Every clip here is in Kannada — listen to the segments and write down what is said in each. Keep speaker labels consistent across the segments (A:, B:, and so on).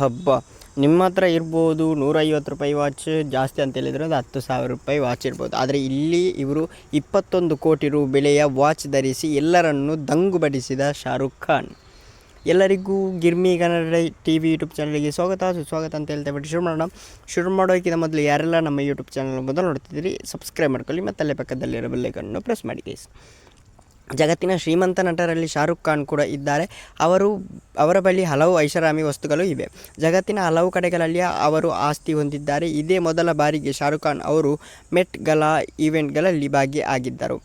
A: ಹಬ್ಬ. ನಿಮ್ಮ ಹತ್ರ ಇರ್ಬೋದು, ನೂರೈವತ್ತು ರೂಪಾಯಿ ವಾಚ್, ಜಾಸ್ತಿ ಅಂತ ಹೇಳಿದ್ರೆ ಅದು ಹತ್ತು ಸಾವಿರ ರೂಪಾಯಿ ವಾಚ್ ಇರ್ಬೋದು. ಆದರೆ ಇಲ್ಲಿ ಇವರು ಇಪ್ಪತ್ತೊಂದು ಕೋಟಿ ರು ಬೆಲೆಯ ವಾಚ್ ಧರಿಸಿ ಎಲ್ಲರನ್ನು ದಂಗು ಬಡಿಸಿದ ಶಾರುಖ್ ಖಾನ್. ಎಲ್ಲರಿಗೂ Girmi Kannada T V YouTube ಚಾನಲ್ಗೆ ಸ್ವಾಗತ, ಸುಸ್ವಾಗತ ಅಂತ ಹೇಳ್ತಾ ಬಿಟ್ಟು ಶುರು ಮಾಡೋಣ. ಶುರು ಮಾಡೋಕ್ಕಿಂತ ಮೊದಲು ಯಾರೆಲ್ಲ ನಮ್ಮ ಯೂಟ್ಯೂಬ್ ಚಾನಲ್ ಮೊದಲು ನೋಡ್ತಿದ್ದೀರಿ, ಸಬ್ಸ್ಕ್ರೈಬ್ ಮಾಡ್ಕೊಳ್ಳಿ ಮತ್ತು ಅಲ್ಲೇ ಪಕ್ಕದಲ್ಲಿರೋ ಬೆಲ್ಲೈಕನ್ನು ಪ್ರೆಸ್ ಮಾಡಿ ಗೈಸ್ ಜಗತ್ತಿನ ಶ್ರೀಮಂತ ನಟರಲ್ಲಿ ಶಾರುಖ್ ಖಾನ್ ಕೂಡ ಇದ್ದಾರೆ. ಅವರು, ಅವರ ಬಳಿ ಹಲವು ಐಷಾರಾಮಿ ವಸ್ತುಗಳು ಇವೆ. ಜಗತ್ತಿನ ಹಲವು ಕಡೆಗಳಲ್ಲಿ ಅವರು ಆಸ್ತಿ ಹೊಂದಿದ್ದಾರೆ. ಇದೇ ಮೊದಲ ಬಾರಿಗೆ ಶಾರುಖ್ ಖಾನ್ ಅವರು ಮೆಟ್ ಗಲಾ ಈವೆಂಟ್ಗಳಲ್ಲಿ ಭಾಗಿಯಾಗಿದ್ದರು.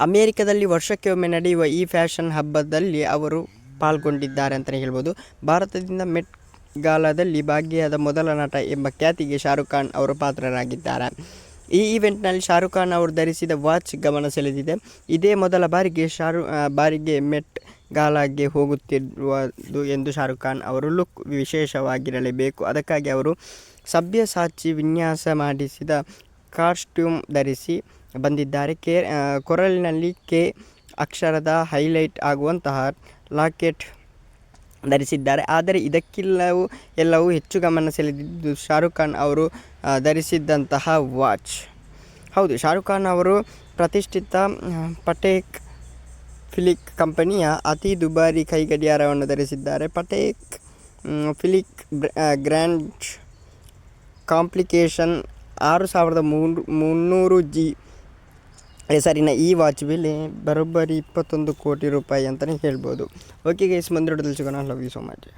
A: ಅಮೇರಿಕದಲ್ಲಿ ವರ್ಷಕ್ಕೆ ಒಮ್ಮೆ ನಡೆಯುವ ಈ ಫ್ಯಾಷನ್ ಹಬ್ಬದಲ್ಲಿ ಅವರು ಪಾಲ್ಗೊಂಡಿದ್ದಾರೆ ಅಂತಲೇ ಹೇಳ್ಬೋದು. ಭಾರತದಿಂದ ಮೆಟ್ ಗಾಲಾದಲ್ಲಿ ಭಾಗಿಯಾದ ಮೊದಲ ನಟ ಎಂಬ ಖ್ಯಾತಿಗೆ ಶಾರುಖ್ ಖಾನ್ ಅವರು ಪಾತ್ರರಾಗಿದ್ದಾರೆ. ಈ ಈವೆಂಟ್ನಲ್ಲಿ ಶಾರುಖ್ ಖಾನ್ ಅವರು ಧರಿಸಿದ ವಾಚ್ ಗಮನ ಸೆಳೆದಿದೆ. ಇದೇ ಮೊದಲ ಬಾರಿಗೆ ಶಾರು ಬಾರಿಗೆ ಮೆಟ್ ಗಾಲಾಗೆ ಹೋಗುತ್ತಿರುವುದು ಎಂದು ಶಾರುಖ್ ಖಾನ್ ಅವರು ಲುಕ್ ವಿಶೇಷವಾಗಿರಲೇಬೇಕು. ಅದಕ್ಕಾಗಿ ಅವರು ಸಭ್ಯಸಾಚಿ ವಿನ್ಯಾಸ ಮಾಡಿಸಿದ ಕಾಸ್ಟ್ಯೂಮ್ ಧರಿಸಿ ಬಂದಿದ್ದಾರೆ. ಕೆ ಕೊರಲಿನಲ್ಲಿ ಕೊರಳಿನಲ್ಲಿ ಕೆ ಅಕ್ಷರದ ಹೈಲೈಟ್ ಆಗುವಂತಹ ಲಾಕೆಟ್ ಧರಿಸಿದ್ದಾರೆ. ಆದರೆ ಇದಕ್ಕೆಲ್ಲವೂ ಎಲ್ಲವೂ ಹೆಚ್ಚು ಗಮನ ಸೆಳೆದಿದ್ದು ಶಾರುಖ್ ಖಾನ್ ಅವರು ಧರಿಸಿದ್ದಂತಹ ವಾಚ್. ಹೌದು, ಶಾರುಖ್ ಖಾನ್ ಅವರು ಪ್ರತಿಷ್ಠಿತ ಪಟೇಕ್ ಫಿಲಿಕ್ ಕಂಪನಿಯ ಅತಿ ದುಬಾರಿ ಕೈಗಡಿಯಾರವನ್ನು ಧರಿಸಿದ್ದಾರೆ. ಪಟೇಕ್ ಫಿಲಿಕ್ ಗ್ರ್ಯಾಂಡ್ ಕಾಂಪ್ಲಿಕೇಶನ್ ಆರು ಸಾವಿರದ ಮೂರು, ಮುನ್ನೂರು ಜಿ ಹೆಸರಿನ ಈ ವಾಚ್ ಬೆಲೆ ಬರೋಬ್ಬರಿ ಇಪ್ಪತ್ತೊಂದು ಕೋಟಿ ರೂಪಾಯಿ ಅಂತಲೇ ಹೇಳ್ಬೋದು. ಓಕೆ ಗೈಸ್ ಮುಂದಿರೋದಲ್ಲಿ ಸಿಗೋಣ. Love you so much